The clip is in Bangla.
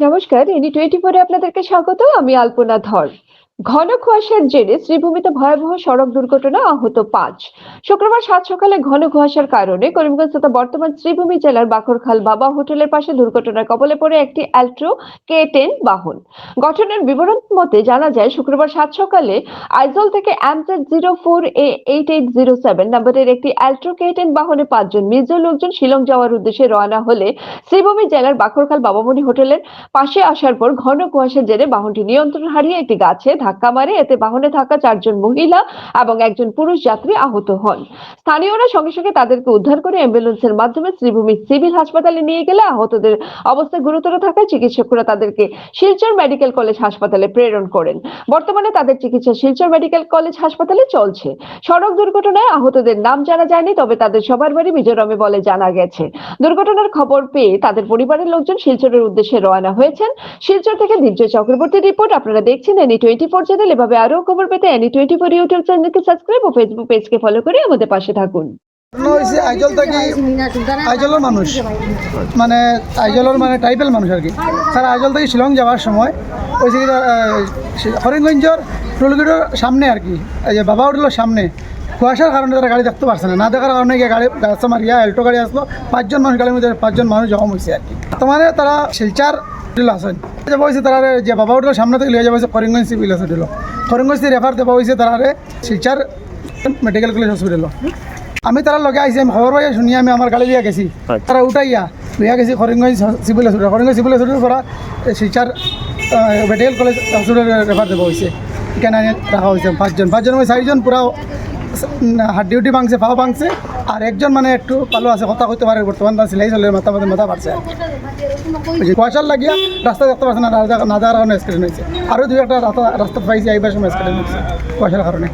নমস্কার এনি টোয়েন্টি ফোরে আপনাদেরকে স্বাগত। আমি আলপনা ধর। ঘন কুয়াশার জেরে শ্রীভূমিতে ভয়াবহ সড়ক দুর্ঘটনা আহত পাঁচ। শুক্রবার সাত সকালে ঘন কুয়াশার কারণে করিমগঞ্জ তথা বর্তমান শ্রীভূমি জেলার বাকরখাল বাবা হোটেলের পাশে দুর্ঘটনার কবলে পড়ে একটি অ্যাল্ট্রো কে টেন বাহন। গঠনের বিবরণ মতে জানা যায়, শুক্রবার সাত সকালে আইজল থেকে MZ zero four A eight eight zero seven নম্বরের একটি অ্যাল্ট্রো কে টেন বাহনে পাঁচজন মির্জ লোকজন শিলং যাওয়ার উদ্দেশ্যে রওনা হলে শ্রীভূমি জেলার বাকরখাল বাবামণি হোটেলের পাশে আসার পর ঘন কুয়াশার জেরে বাহনটি নিয়ন্ত্রণ হারিয়ে একটি গাছে ধাক্কা মারে, এতে বাহনে থাকা চারজন মহিলা এবং একজন পুরুষ যাত্রী আহত হন। স্থানীয়রা সঙ্গে সঙ্গে তাদেরকে উদ্ধার করে অ্যাম্বুলেন্সের মাধ্যমে শ্রীভূমি সিভিল হাসপাতালে নিয়ে গেলে আহতদের অবস্থা গুরুতর থাকায় চিকিৎসকরা তাদেরকে শিলচর মেডিকেল কলেজ হাসপাতালে প্রেরণ করেন। বর্তমানে তাদের চিকিৎসা শিলচর মেডিকেল কলেজ হাসপাতালে চলছে। সড়ক দুর্ঘটনায় আহতদের নাম জানা যায়নি, তবে তাদের সবার বাড়ি মিজোরামে বলে জানা গেছে। দুর্ঘটনার খবর পেয়ে তাদের পরিবারের লোকজন শিলচরের উদ্দেশ্যে রওনা হয়েছেন। শিলচর থেকে দিব্য চক্রবর্তী রিপোর্ট আপনারা দেখছেন এনি টোয়েন্টি চ্যানেল এভাবে আরও খবর পেতে এনি টোয়েন্টি ফোর ইউটিউব চ্যানেলকে সাবস্ক্রাইব ও ফেসবুক পেজকে ফলো করে আমাদের পাশে থাকুন। আইজল থেকে আইজলের মানুষ। মানে আইজলের মানে ট্রাইবেল মানুষ আর কি। তারা আইজল থেকে শিলং যাওয়ার সময় হয়েছে কি হরিণগঞ্জর টুলগেটের সামনে আর কি যে বাবা হোটেলের সামনে। কুয়াশার কারণে তারা গাড়ি দেখতে পারছে না। না দেখার কারণে গিয়ে গাড়ি রাস্তা মারিয়া অ্যাল্টো গাড়ি আসলো। পাঁচজন মানুষ, গাড়ির মধ্যে পাঁচজন মানুষ জখম হয়েছে আর কি। বর্তমানে তারা শিলচার যাব হয়েছে তারা যে বাবা হোটেলের সামনে থেকে লিয়ে যাব হয়েছে Karimganj civil hospital Karimganj refer দেওয়া হয়েছে তারা শিলচার মেডিকেল কলেজ হসপিটাল আমি তারা লগে আইসি আমি খবর পাইয়া শুনি আমি আমার গাড়ি লিয়া গেছি। তারা উঠাইয়া লিয়া গেছি Karimganj civil hospital Karimganj civil hospital করা Silchar medical college hospital refer দেওয়া হয়েছে এখানে রাখা হয়েছে পাঁচজন। পাঁচজন চারিজন পুরা হাত ডিউটি ভাঙছে ফাও ভাঙছে। আর একজন মানে একটু ভালো আছে, কথা কইতে পারে, বর্তমান তার সিলাই চলে, মাথা মাথা মাথা পারছে কুয়াশার লাগিয়া রাস্তা দেখতে পারছে না না যাওয়ার কারণে অ্যাক্সিডেন্ট হয়েছে। আরও দুই একটা রাস্তা রাস্তা পাইছি এইবার সময় অ্যাক্সিডেন্ট হয়েছে কুয়াশার কারণে।